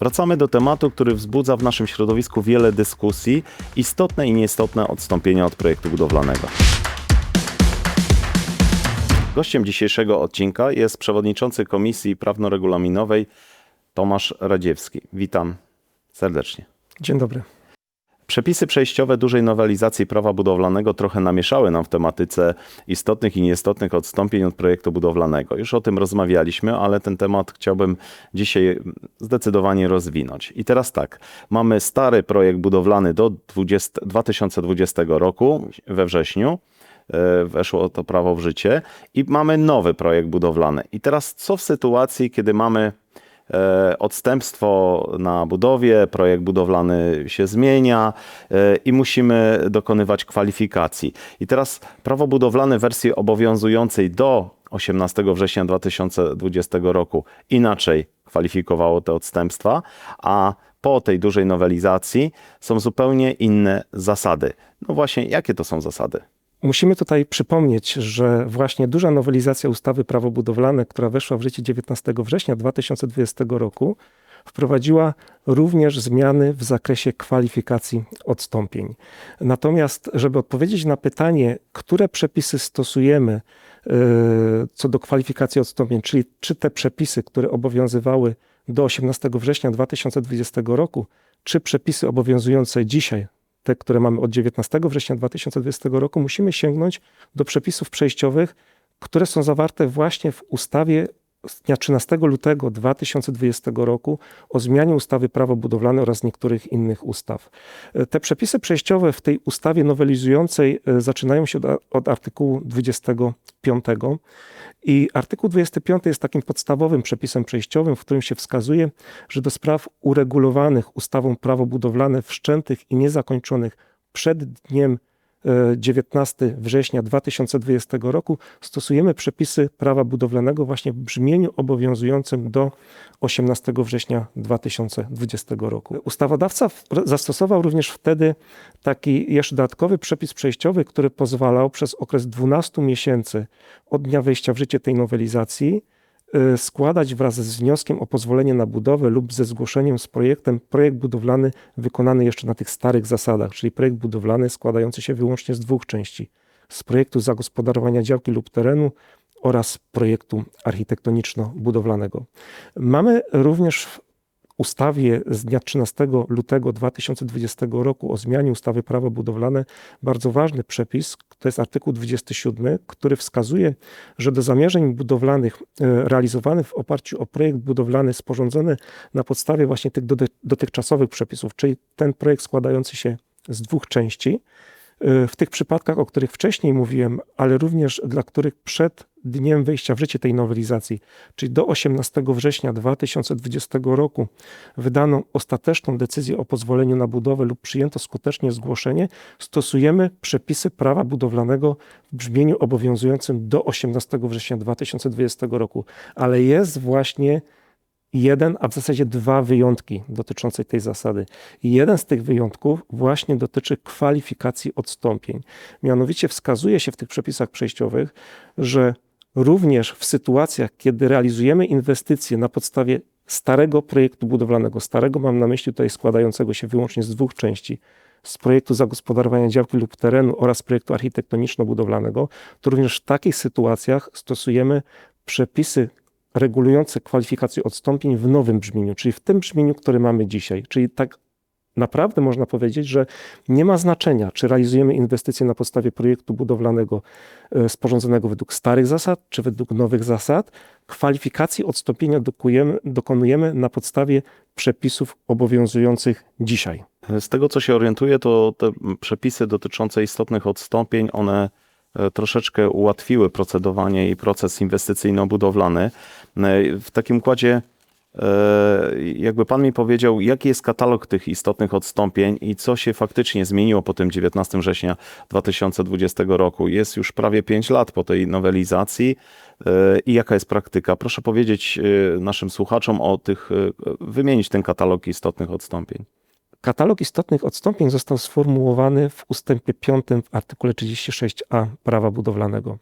Wracamy do tematu, który wzbudza w naszym środowisku wiele dyskusji, istotne i nieistotne odstąpienia od projektu budowlanego. Gościem dzisiejszego odcinka jest przewodniczący Komisji Prawno-Regulaminowej Tomasz Radziewski. Witam serdecznie. Dzień dobry. Przepisy przejściowe dużej nowelizacji prawa budowlanego trochę namieszały nam w tematyce istotnych i nieistotnych odstąpień od projektu budowlanego. Już o tym rozmawialiśmy, ale ten temat chciałbym dzisiaj zdecydowanie rozwinąć. I teraz tak, mamy stary projekt budowlany do 20, 2020 roku we wrześniu e, weszło to prawo w życie i mamy nowy projekt budowlany. I teraz co w sytuacji, kiedy mamy odstępstwo na budowie, projekt budowlany się zmienia e, i musimy dokonywać kwalifikacji. I teraz prawo budowlane w wersji obowiązującej do 18 września 2020 roku inaczej kwalifikowało te odstępstwa, a po tej dużej nowelizacji są zupełnie inne zasady. No właśnie, jakie to są zasady? Musimy tutaj przypomnieć, że właśnie duża nowelizacja ustawy Prawo budowlane, która weszła w życie 19 września 2020 roku, wprowadziła również zmiany w zakresie kwalifikacji odstąpień. Natomiast, żeby odpowiedzieć na pytanie, które przepisy stosujemy yy, co do kwalifikacji odstąpień, czyli czy te przepisy, które obowiązywały do 18 września 2020 roku, czy przepisy obowiązujące dzisiaj, te, które mamy od 19 września 2020 roku, musimy sięgnąć do przepisów przejściowych, które są zawarte właśnie w ustawie z dnia 13 lutego 2020 roku o zmianie ustawy Prawo budowlane oraz niektórych innych ustaw. Te przepisy przejściowe w tej ustawie nowelizującej e, zaczynają się od, od artykułu 25 i artykuł 25 jest takim podstawowym przepisem przejściowym, w którym się wskazuje, że do spraw uregulowanych ustawą prawo budowlane wszczętych i niezakończonych przed dniem 19 września 2020 roku stosujemy przepisy prawa budowlanego właśnie w brzmieniu obowiązującym do 18 września 2020 roku. Ustawodawca zastosował również wtedy taki jeszcze dodatkowy przepis przejściowy, który pozwalał przez okres 12 miesięcy od dnia wejścia w życie tej nowelizacji składać wraz z wnioskiem o pozwolenie na budowę lub ze zgłoszeniem z projektem projekt budowlany wykonany jeszcze na tych starych zasadach, czyli projekt budowlany składający się wyłącznie z dwóch części: z projektu zagospodarowania działki lub terenu oraz projektu architektoniczno-budowlanego. Mamy również ustawie z dnia 13 lutego 2020 roku o zmianie ustawy prawo budowlane bardzo ważny przepis, to jest artykuł 27, który wskazuje, że do zamierzeń budowlanych e, realizowanych w oparciu o projekt budowlany sporządzony na podstawie właśnie tych dotychczasowych przepisów, czyli ten projekt składający się z dwóch części, w tych przypadkach, o których wcześniej mówiłem, ale również dla których przed dniem wejścia w życie tej nowelizacji, czyli do 18 września 2020 roku, wydano ostateczną decyzję o pozwoleniu na budowę lub przyjęto skutecznie zgłoszenie, stosujemy przepisy prawa budowlanego w brzmieniu obowiązującym do 18 września 2020 roku. Ale jest właśnie jeden, a w zasadzie dwa wyjątki dotyczące tej zasady. Jeden z tych wyjątków właśnie dotyczy kwalifikacji odstąpień. Mianowicie wskazuje się w tych przepisach przejściowych, że również w sytuacjach, kiedy realizujemy inwestycje na podstawie starego projektu budowlanego, starego mam na myśli tutaj składającego się wyłącznie z dwóch części, z projektu zagospodarowania działki lub terenu oraz projektu architektoniczno-budowlanego, to również w takich sytuacjach stosujemy przepisy regulujące kwalifikację odstąpień w nowym brzmieniu, czyli w tym brzmieniu, które mamy dzisiaj. Czyli tak naprawdę można powiedzieć, że nie ma znaczenia, czy realizujemy inwestycje na podstawie projektu budowlanego e, sporządzonego według starych zasad, czy według nowych zasad. Kwalifikacji odstąpienia dokonujemy, na podstawie przepisów obowiązujących dzisiaj. Z tego, co się orientuję, to te przepisy dotyczące istotnych odstąpień, one troszeczkę ułatwiły procedowanie i proces inwestycyjno-budowlany. E, w takim układzie E, jakby pan mi powiedział, jaki jest katalog tych istotnych odstąpień i co się faktycznie zmieniło po tym 19 września 2020 roku. Jest już prawie 5 lat po tej nowelizacji e, i jaka jest praktyka. Proszę powiedzieć e, naszym słuchaczom o tych, wymienić ten katalog istotnych odstąpień. Katalog istotnych odstąpień został sformułowany w ustępie 5 w artykule 36a prawa budowlanego.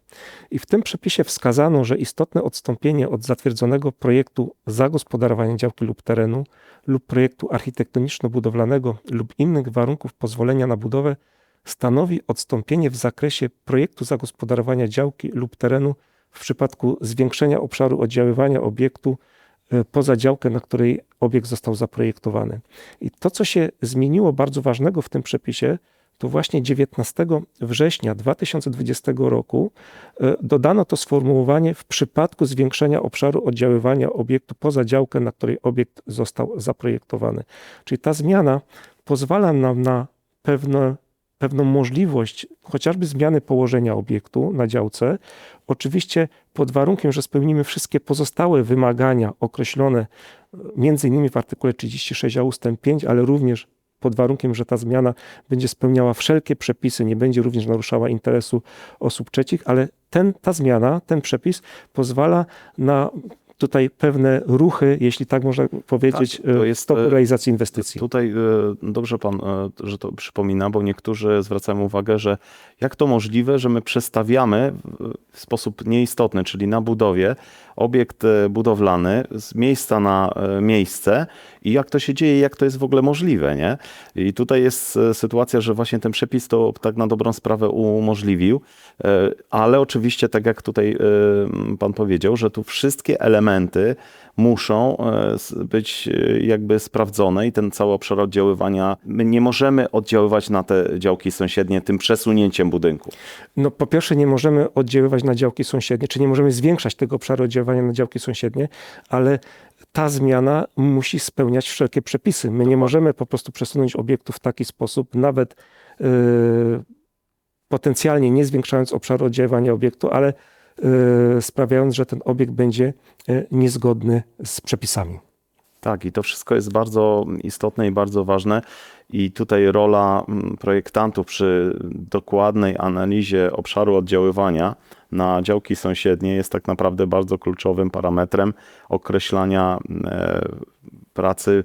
I w tym przepisie wskazano, że istotne odstąpienie od zatwierdzonego projektu zagospodarowania działki lub terenu lub projektu architektoniczno-budowlanego lub innych warunków pozwolenia na budowę stanowi odstąpienie w zakresie projektu zagospodarowania działki lub terenu w przypadku zwiększenia obszaru oddziaływania obiektu poza działkę, na której obiekt został zaprojektowany. I to, co się zmieniło bardzo ważnego w tym przepisie, to właśnie 19 września 2020 roku e, dodano to sformułowanie w przypadku zwiększenia obszaru oddziaływania obiektu poza działkę, na której obiekt został zaprojektowany. Czyli ta zmiana pozwala nam na pewne, pewną możliwość chociażby zmiany położenia obiektu na działce, oczywiście pod warunkiem, że spełnimy wszystkie pozostałe wymagania określone e, między innymi w artykule 36a ustęp 5, ale również pod warunkiem, że ta zmiana będzie spełniała wszelkie przepisy, nie będzie również naruszała interesu osób trzecich, ale ten, ta zmiana, ten przepis pozwala na tutaj pewne ruchy, jeśli tak można powiedzieć, Tak, to e, jest, w stoku e, realizacji inwestycji. Tutaj e, dobrze pan, że to przypomina, bo niektórzy zwracają uwagę, że jak to możliwe, że my przestawiamy w sposób nieistotny, czyli na budowie, obiekt e, budowlany z miejsca na e, miejsce i jak to się dzieje, jak to jest w ogóle możliwe, nie? I tutaj jest e, sytuacja, że właśnie ten przepis to tak na dobrą sprawę umożliwił, ale oczywiście, tak jak tutaj pan powiedział, że tu wszystkie elementy muszą e, być e, jakby sprawdzone i ten cały obszar oddziaływania, my nie możemy oddziaływać na te działki sąsiednie tym przesunięciem budynku. No, po pierwsze, nie możemy oddziaływać na działki sąsiednie, czy nie możemy zwiększać tego obszaru oddziaływania na działki sąsiednie, ale ta zmiana musi spełniać wszelkie przepisy. My nie możemy po prostu przesunąć obiektu w taki sposób, nawet yy, potencjalnie nie zwiększając obszaru oddziaływania obiektu, ale sprawiając, że ten obiekt będzie yy, niezgodny z przepisami. Tak, i to wszystko jest bardzo istotne i bardzo ważne. I tutaj rola mm, projektantów przy dokładnej analizie obszaru oddziaływania na działki sąsiednie jest tak naprawdę bardzo kluczowym parametrem określania e, pracy mm,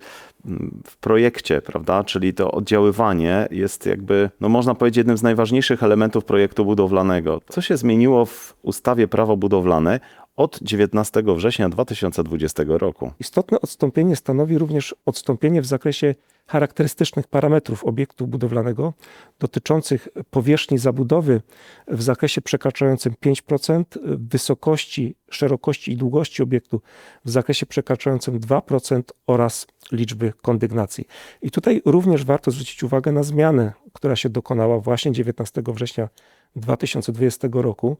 w projekcie, prawda? Czyli to oddziaływanie jest jakby, no można powiedzieć, jednym z najważniejszych elementów projektu budowlanego. Co się zmieniło w ustawie prawo budowlane od 19 września 2020 roku? Istotne odstąpienie stanowi również odstąpienie w zakresie charakterystycznych parametrów obiektu budowlanego dotyczących powierzchni zabudowy w zakresie przekraczającym 5%, wysokości, szerokości i długości obiektu w zakresie przekraczającym 2% oraz liczby kondygnacji. I tutaj również warto zwrócić uwagę na zmianę, która się dokonała właśnie 19 września 2020 roku.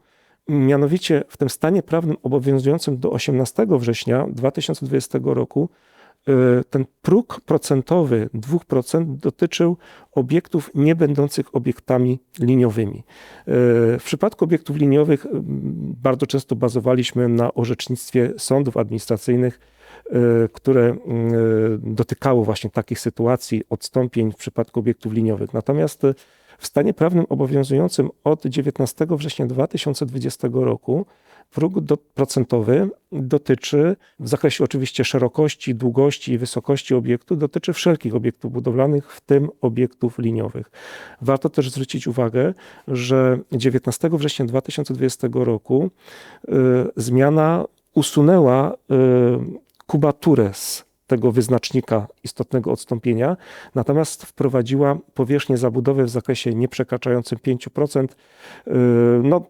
Mianowicie w tym stanie prawnym obowiązującym do 18 września 2020 roku y, ten próg procentowy 2% dotyczył obiektów nie będących obiektami liniowymi. Y, W przypadku obiektów liniowych bardzo często bazowaliśmy na orzecznictwie sądów administracyjnych, y, które dotykało właśnie takich sytuacji odstąpień w przypadku obiektów liniowych. Natomiast w stanie prawnym obowiązującym od 19 września 2020 roku próg do, procentowy dotyczy, w zakresie oczywiście szerokości, długości i wysokości obiektu, dotyczy wszelkich obiektów budowlanych, w tym obiektów liniowych. Warto też zwrócić uwagę, że 19 września 2020 roku y, zmiana usunęła y, kubaturę z tego wyznacznika istotnego odstąpienia, natomiast wprowadziła powierzchnię zabudowy w zakresie nieprzekraczającym 5%. Yy, No,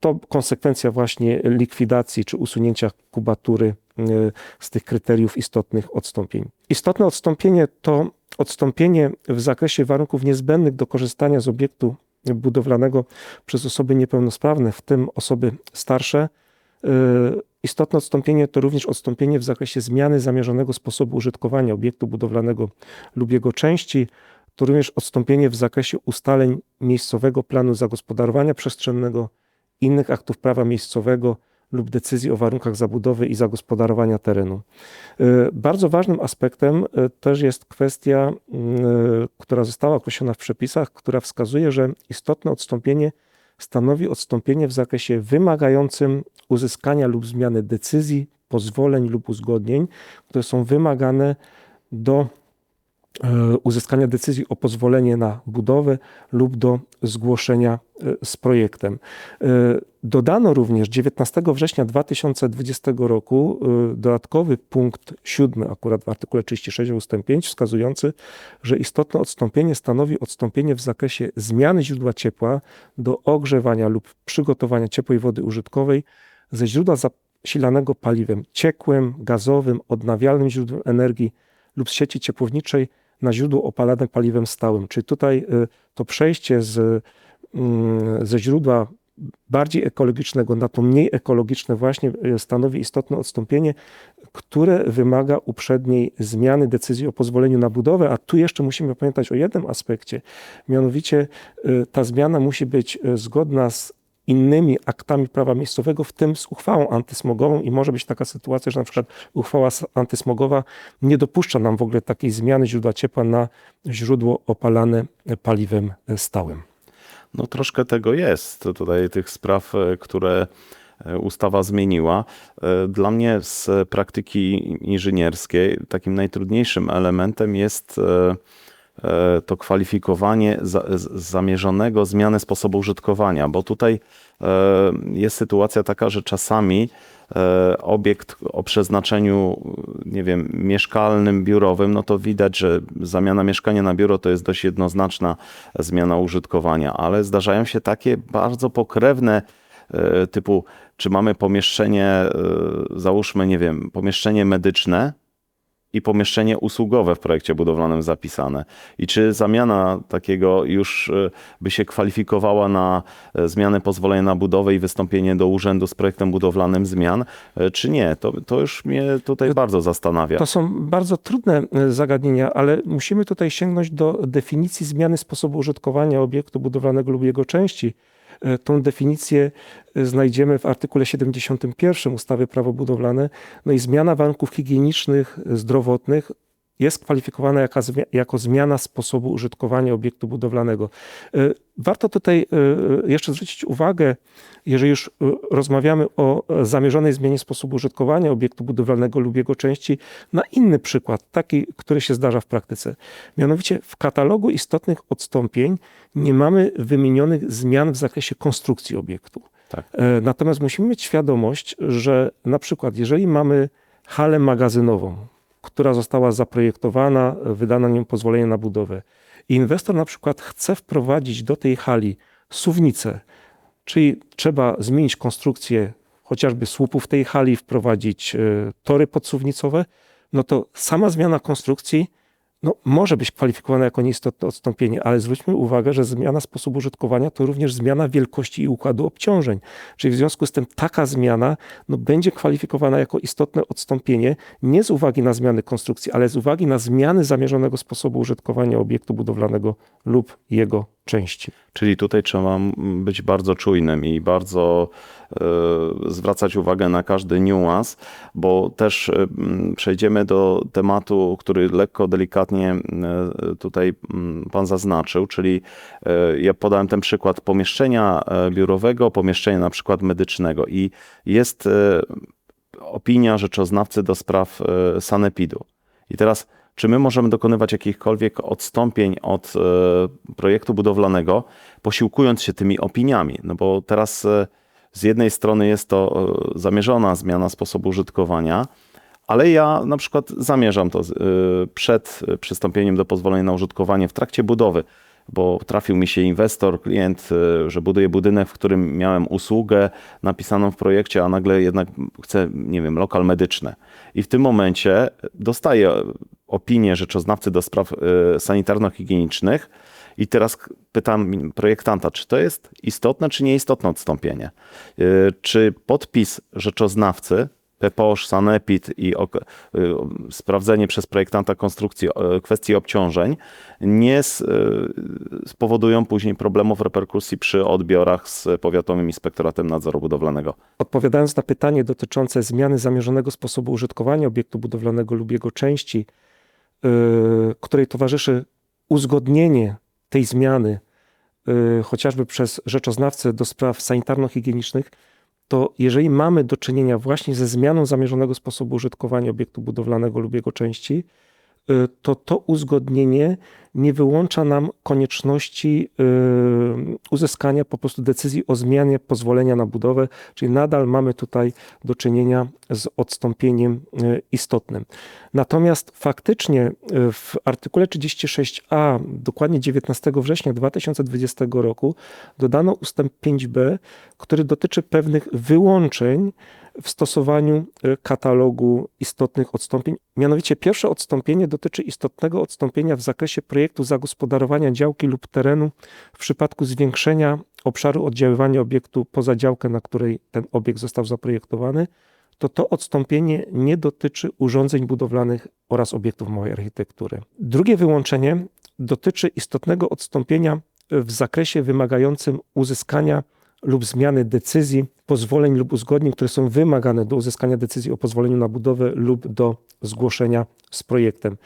to konsekwencja właśnie likwidacji czy usunięcia kubatury yy, z tych kryteriów istotnych odstąpień. Istotne odstąpienie to odstąpienie w zakresie warunków niezbędnych do korzystania z obiektu budowlanego przez osoby niepełnosprawne, w tym osoby starsze. Istotne odstąpienie to również odstąpienie w zakresie zmiany zamierzonego sposobu użytkowania obiektu budowlanego lub jego części. To również odstąpienie w zakresie ustaleń miejscowego planu zagospodarowania przestrzennego, innych aktów prawa miejscowego lub decyzji o warunkach zabudowy i zagospodarowania terenu. Y, Bardzo ważnym aspektem y, też jest kwestia, y, która została określona w przepisach, która wskazuje, że istotne odstąpienie stanowi odstąpienie w zakresie wymagającym uzyskania lub zmiany decyzji, pozwoleń lub uzgodnień, które są wymagane do uzyskania decyzji o pozwolenie na budowę lub do zgłoszenia e, z projektem. E, Dodano również 19 września 2020 roku e, dodatkowy punkt 7, akurat w artykule 36 ust. 5, wskazujący, że istotne odstąpienie stanowi odstąpienie w zakresie zmiany źródła ciepła do ogrzewania lub przygotowania ciepłej wody użytkowej ze źródła zasilanego paliwem ciekłym, gazowym, odnawialnym źródłem energii lub sieci ciepłowniczej na źródło opalane paliwem stałym. Czyli tutaj y, to przejście z, mm, ze źródła bardziej ekologicznego na to mniej ekologiczne właśnie y, stanowi istotne odstąpienie, które wymaga uprzedniej zmiany decyzji o pozwoleniu na budowę, a tu jeszcze musimy pamiętać o jednym aspekcie, mianowicie y, ta zmiana musi być zgodna z innymi aktami prawa miejscowego, w tym z uchwałą antysmogową i może być taka sytuacja, że na przykład uchwała antysmogowa nie dopuszcza nam w ogóle takiej zmiany źródła ciepła na źródło opalane paliwem stałym. No troszkę tego jest. Tutaj tych spraw, e, które e, ustawa zmieniła. E, Dla mnie z praktyki inżynierskiej takim najtrudniejszym elementem jest to kwalifikowanie za- zamierzonego zmiany sposobu użytkowania, bo tutaj e, jest sytuacja taka, że czasami e, obiekt o przeznaczeniu, nie wiem, mieszkalnym, biurowym, no to widać, że zamiana mieszkania na biuro to jest dość jednoznaczna zmiana użytkowania, ale zdarzają się takie bardzo pokrewne e, typu, czy mamy pomieszczenie, e, załóżmy, nie wiem, pomieszczenie medyczne i pomieszczenie usługowe w projekcie budowlanym zapisane. I czy zamiana takiego już e, by się kwalifikowała na e, zmianę pozwolenia na budowę i wystąpienie do urzędu z projektem budowlanym zmian, e, czy nie? To, to już mnie tutaj bardzo zastanawia. To są bardzo trudne zagadnienia, ale musimy tutaj sięgnąć do definicji zmiany sposobu użytkowania obiektu budowlanego lub jego części. E, Tą definicję e, znajdziemy w artykule 71 ustawy Prawo budowlane. No i zmiana warunków higienicznych, e, zdrowotnych jest kwalifikowana jako, zmi- jako zmiana sposobu użytkowania obiektu budowlanego. E, Warto tutaj e, jeszcze zwrócić uwagę, jeżeli już rozmawiamy o e, zamierzonej zmianie sposobu użytkowania obiektu budowlanego lub jego części, na inny przykład, taki, który się zdarza w praktyce. Mianowicie w katalogu istotnych odstąpień nie mamy wymienionych zmian w zakresie konstrukcji obiektu. Tak. E, Natomiast musimy mieć świadomość, że na przykład jeżeli mamy halę magazynową, która została zaprojektowana, e, wydano nią pozwolenie na budowę. Inwestor na przykład chce wprowadzić do tej hali suwnicę, czyli trzeba zmienić konstrukcję chociażby słupów tej hali, wprowadzić e, tory podsuwnicowe, no to sama zmiana konstrukcji no, może być kwalifikowana jako nieistotne odstąpienie, ale zwróćmy uwagę, że zmiana sposobu użytkowania to również zmiana wielkości i układu obciążeń. Czyli w związku z tym taka zmiana no, będzie kwalifikowana jako istotne odstąpienie nie z uwagi na zmiany konstrukcji, ale z uwagi na zmiany zamierzonego sposobu użytkowania obiektu budowlanego lub jego części. Czyli tutaj trzeba być bardzo czujnym i bardzo e, zwracać uwagę na każdy niuans, bo też e, przejdziemy do tematu, który lekko, delikatnie e, tutaj Pan zaznaczył, czyli ja podałem ten przykład pomieszczenia biurowego, pomieszczenia na przykład medycznego i jest opinia rzeczoznawcy do spraw sanepidu. I teraz, czy my możemy dokonywać jakichkolwiek odstąpień od e, projektu budowlanego, posiłkując się tymi opiniami? No bo teraz e, z jednej strony jest to e, zamierzona zmiana sposobu użytkowania, ale ja na przykład zamierzam to przed przystąpieniem do pozwolenia na użytkowanie w trakcie budowy, bo trafił mi się inwestor, klient, że buduje budynek, w którym miałem usługę napisaną w projekcie, a nagle jednak chcę, nie wiem, lokal medyczny. I w tym momencie dostaję opinię rzeczoznawcy do spraw e, sanitarno-higienicznych i teraz pytam projektanta, czy to jest istotne, czy nieistotne odstąpienie? E, Czy podpis rzeczoznawcy PPOŚ, Sanepid i y, sprawdzenie przez projektanta konstrukcji y, kwestii obciążeń nie y, spowodują później problemów reperkusji przy odbiorach z Powiatowym Inspektoratem Nadzoru Budowlanego. Odpowiadając na pytanie dotyczące zmiany zamierzonego sposobu użytkowania obiektu budowlanego lub jego części, której towarzyszy uzgodnienie tej zmiany, yy, chociażby przez rzeczoznawcę do spraw sanitarno-higienicznych, to jeżeli mamy do czynienia właśnie ze zmianą zamierzonego sposobu użytkowania obiektu budowlanego lub jego części, y, to to uzgodnienie nie wyłącza nam konieczności y, uzyskania po prostu decyzji o zmianie pozwolenia na budowę, czyli nadal mamy tutaj do czynienia z odstąpieniem y, istotnym. Natomiast faktycznie y, w artykule 36a, dokładnie 19 września 2020 roku, dodano ustęp 5b, który dotyczy pewnych wyłączeń w stosowaniu y, katalogu istotnych odstąpień. Mianowicie pierwsze odstąpienie dotyczy istotnego odstąpienia w zakresie projektu zagospodarowania działki lub terenu w przypadku zwiększenia obszaru oddziaływania obiektu poza działkę, na której ten obiekt został zaprojektowany. To to odstąpienie nie dotyczy urządzeń budowlanych oraz obiektów małej architektury. Drugie wyłączenie dotyczy istotnego odstąpienia w zakresie wymagającym uzyskania lub zmiany decyzji, pozwoleń lub uzgodnień, które są wymagane do uzyskania decyzji o pozwoleniu na budowę lub do zgłoszenia z projektem.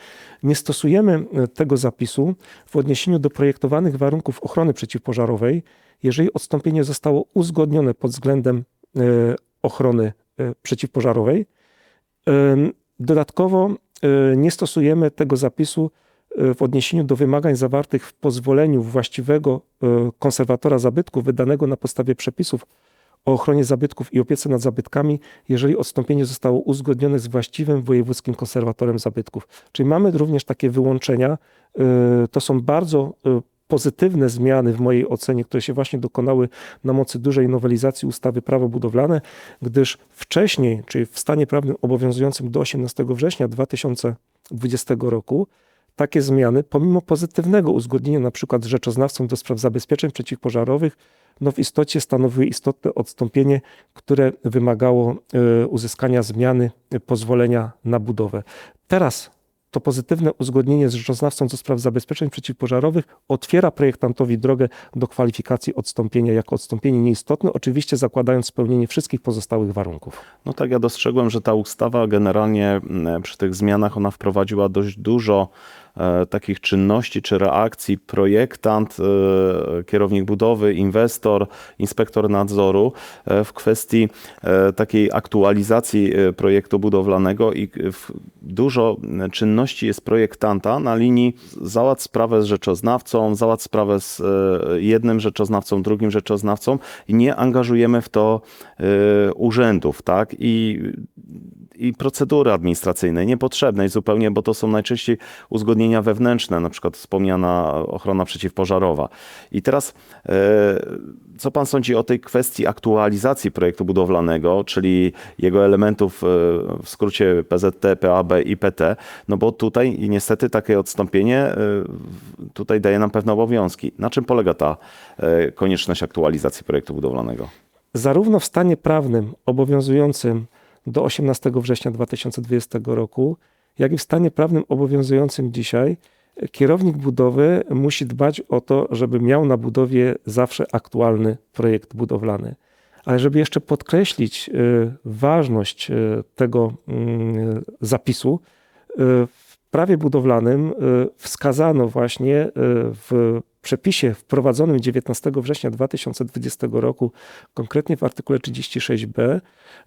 Nie stosujemy e, tego zapisu w odniesieniu do projektowanych warunków ochrony przeciwpożarowej, jeżeli odstąpienie zostało uzgodnione pod względem e, ochrony e, przeciwpożarowej. Dodatkowo nie stosujemy tego zapisu w odniesieniu do wymagań zawartych w pozwoleniu właściwego e, konserwatora zabytków wydanego na podstawie przepisów o ochronie zabytków i opiece nad zabytkami, jeżeli odstąpienie zostało uzgodnione z właściwym wojewódzkim konserwatorem zabytków. Czyli mamy również takie wyłączenia. E, To są bardzo pozytywne zmiany w mojej ocenie, które się właśnie dokonały na mocy dużej nowelizacji ustawy prawo budowlane, gdyż wcześniej, czyli w stanie prawnym obowiązującym do 18 września 2020 roku, takie zmiany, pomimo pozytywnego uzgodnienia przykład z rzeczoznawcą do spraw zabezpieczeń przeciwpożarowych, no w istocie stanowiły istotne odstąpienie, które wymagało e, uzyskania zmiany e, pozwolenia na budowę. Teraz to pozytywne uzgodnienie z rzeczoznawcą do spraw zabezpieczeń przeciwpożarowych otwiera projektantowi drogę do kwalifikacji odstąpienia jako odstąpienie nieistotne, oczywiście zakładając spełnienie wszystkich pozostałych warunków. No tak, ja dostrzegłem, że ta ustawa generalnie przy tych zmianach ona wprowadziła dość dużo takich czynności czy reakcji projektant, e, kierownik budowy, inwestor, inspektor nadzoru e, w kwestii e, takiej aktualizacji e, projektu budowlanego i dużo czynności jest projektanta na linii załatw sprawę z rzeczoznawcą, załatw sprawę z e, jednym rzeczoznawcą, drugim rzeczoznawcą i nie angażujemy w to e, urzędów, tak? I i procedury administracyjnej niepotrzebnej zupełnie, bo to są najczęściej uzgodnienia wewnętrzne, na przykład wspomniana ochrona przeciwpożarowa. I teraz, e, co pan sądzi o tej kwestii aktualizacji projektu budowlanego, czyli jego elementów e, w skrócie PZT, PAB i PT? No bo tutaj niestety takie odstąpienie e, tutaj daje nam pewne obowiązki. Na czym polega ta konieczność aktualizacji projektu budowlanego? zarówno w stanie prawnym obowiązującym do 18 września 2020 roku, jak i w stanie prawnym obowiązującym dzisiaj, kierownik budowy musi dbać o to, żeby miał na budowie zawsze aktualny projekt budowlany. Ale żeby jeszcze podkreślić y, ważność y, tego mm, zapisu, y, w prawie budowlanym wskazano właśnie w przepisie wprowadzonym 19 września 2020 roku, konkretnie w artykule 36b,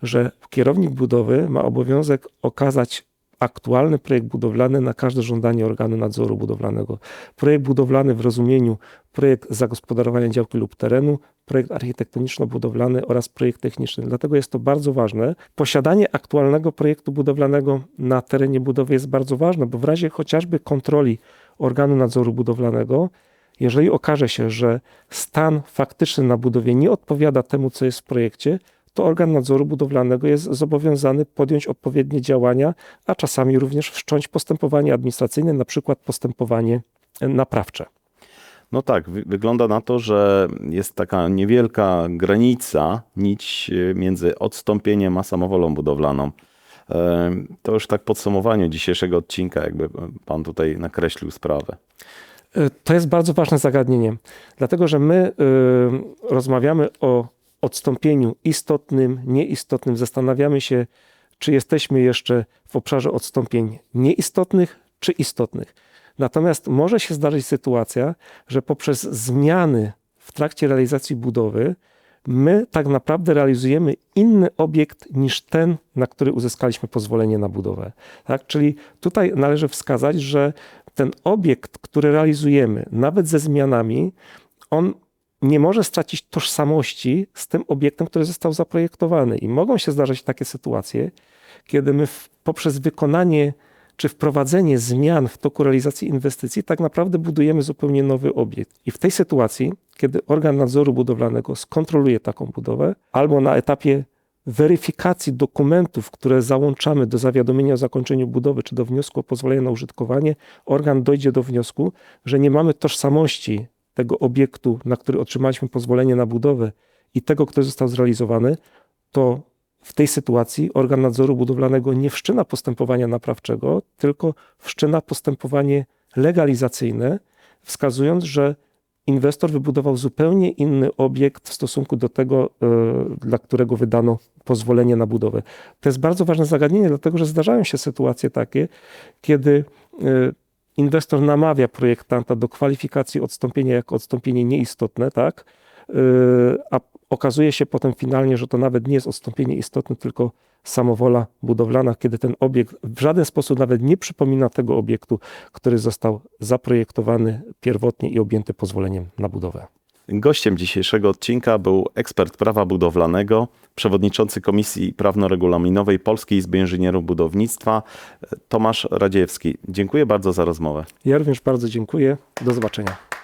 że kierownik budowy ma obowiązek okazać aktualny projekt budowlany na każde żądanie organu nadzoru budowlanego. Projekt budowlany w rozumieniu projekt zagospodarowania działki lub terenu, projekt architektoniczno-budowlany oraz projekt techniczny. Dlatego jest to bardzo ważne. Posiadanie aktualnego projektu budowlanego na terenie budowy jest bardzo ważne, bo w razie chociażby kontroli organu nadzoru budowlanego, jeżeli okaże się, że stan faktyczny na budowie nie odpowiada temu, co jest w projekcie, to organ nadzoru budowlanego jest zobowiązany podjąć odpowiednie działania, a czasami również wszcząć postępowanie administracyjne, na przykład postępowanie naprawcze. No tak, wy- wygląda na to, że jest taka niewielka granica, nić e, między odstąpieniem a samowolą budowlaną. E, To już tak podsumowanie dzisiejszego odcinka, jakby pan tutaj nakreślił sprawę. Y, To jest bardzo ważne zagadnienie, dlatego że my y, rozmawiamy o odstąpieniu istotnym, nieistotnym. Zastanawiamy się, czy jesteśmy jeszcze w obszarze odstąpień nieistotnych czy istotnych. Natomiast może się zdarzyć sytuacja, że poprzez zmiany w trakcie realizacji budowy my tak naprawdę realizujemy inny obiekt niż ten, na który uzyskaliśmy pozwolenie na budowę. Tak? Czyli tutaj należy wskazać, że ten obiekt, który realizujemy, nawet ze zmianami, on nie może stracić tożsamości z tym obiektem, który został zaprojektowany. I mogą się zdarzać takie sytuacje, kiedy my poprzez wykonanie czy wprowadzenie zmian w toku realizacji inwestycji tak naprawdę budujemy zupełnie nowy obiekt. I w tej sytuacji, kiedy organ nadzoru budowlanego skontroluje taką budowę, albo na etapie weryfikacji dokumentów, które załączamy do zawiadomienia o zakończeniu budowy, czy do wniosku o pozwolenie na użytkowanie, organ dojdzie do wniosku, że nie mamy tożsamości tego obiektu, na który otrzymaliśmy pozwolenie na budowę i tego, który został zrealizowany, to w tej sytuacji organ nadzoru budowlanego nie wszczyna postępowania naprawczego, tylko wszczyna postępowanie legalizacyjne, wskazując, że inwestor wybudował zupełnie inny obiekt w stosunku do tego, e, dla którego wydano pozwolenie na budowę. To jest bardzo ważne zagadnienie, dlatego że zdarzają się sytuacje takie, kiedy e, inwestor namawia projektanta do kwalifikacji odstąpienia jako odstąpienie nieistotne, tak? E, A okazuje się potem finalnie, że to nawet nie jest odstąpienie istotne, tylko samowola budowlana, kiedy ten obiekt w żaden sposób nawet nie przypomina tego obiektu, który został zaprojektowany pierwotnie i objęty pozwoleniem na budowę. Gościem dzisiejszego odcinka był ekspert prawa budowlanego, przewodniczący Komisji Prawno-Regulaminowej Polskiej Izby Inżynierów Budownictwa Tomasz Radziewski. Dziękuję bardzo za rozmowę. Ja również bardzo dziękuję. Do zobaczenia.